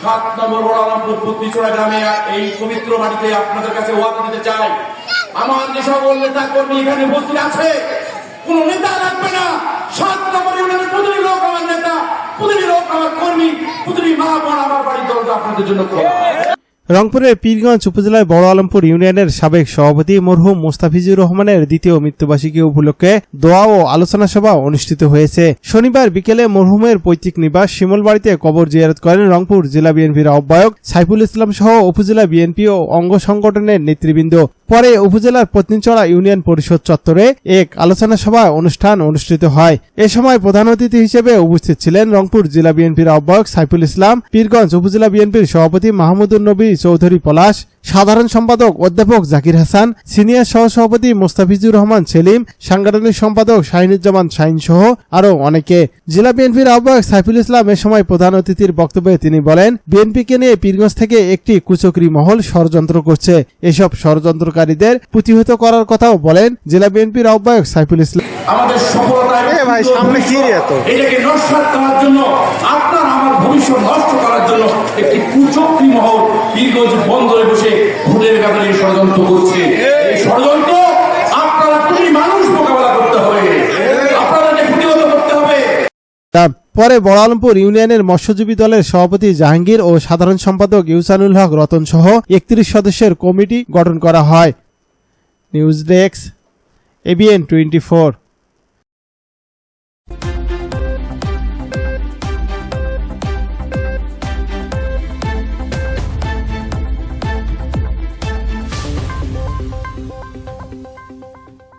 সাত নম্বর বড় পত্নীচোড়া গ্রামে এই পবিত্র বাড়িতে আপনাদের কাছে ওয়াদা দিতে চাই। আমার যে সকল নেতা কর্মী এখানে উপস্থিত আছে, কোন নেতা লাগবে না। সাত নম্বর ইউনিয়নের প্রতিটি লোক আমার নেতা, প্রতিটি লোক আমার কর্মী, প্রতিটি মা বোন আমার বাড়ির দরজা আপনাদের জন্য খোলা। রংপুরের পীরগঞ্জ উপজেলায় বড় আলমপুর ইউনিয়নের সাবেক সভাপতি মরহুম মোস্তাফিজুর রহমানের দ্বিতীয় মৃত্যুবার্ষিকী উপলক্ষে দোয়া ও আলোচনা সভা অনুষ্ঠিত হয়েছে। শনিবার বিকেলে মরহুমের পৈতৃক নিবাস শিমলবাড়িতে কবর জিয়ারত করেন রংপুর জেলা বিএনপির আহ্বায়ক সাইফুল ইসলাম সহ উপজেলা বিএনপি ও অঙ্গ সংগঠনের নেতৃবৃন্দ। পরে উপজেলার পত্নীচড়া ইউনিয়ন পরিষদ চত্বরে এক আলোচনা সভা অনুষ্ঠান অনুষ্ঠিত হয়। এ সময় প্রধান অতিথি হিসেবে উপস্থিত ছিলেন রংপুর জেলা বিএনপির আহ্বায়ক সাইফুল ইসলাম, পীরগঞ্জ উপজেলা বিএনপির সভাপতি মাহমুদুর নবী চৌধুরী পলাশ, সাধারণ সম্পাদক অধ্যাপক জাকির হাসান, সিনিয়র সহসভাপতি মোস্তাফিজুর রহমান সেলিম, সাংগঠনিক সম্পাদক শাহিনুজ্জামান শাহিন সহ আরও অনেকে। জেলা বিএনপির আহ্বায়ক সাইফুল ইসলাম এ সময় প্রধান অতিথির বক্তব্যে তিনি বলেন, বিএনপিকে নিয়ে পীরগঞ্জ থেকে একটি কুচকরি মহল ষড়যন্ত্র করছে। এসব ষড়যন্ত্রকারীদের প্রতিহত করার কথাও বলেন জেলা বিএনপির আহ্বায়ক সাইফুল ইসলাম। আমাদের সফলতা ভাই, সামনে কি? এটাকে করার জন্য আপনার আমার ভবিষ্যৎ নষ্ট করার জন্য একটি কুচক্রি মহল বসে ভোটের ষড়যন্ত্র করছে। এই ষড়যন্ত্র আপনারা তুমি মানুষ মোকাবেলা করতে হবে। আপনাদেরকে প্রতিহত করতে হবে। পরে বড়ালমপুর ইউনিয়নের মৎস্যজীবী দলের সভাপতি জাহাঙ্গীর ও সাধারণ সম্পাদক ইউসানুল হক, রতন সহ একত্রিশ সদস্যের কমিটি গঠন করা হয়। News desk ABN twenty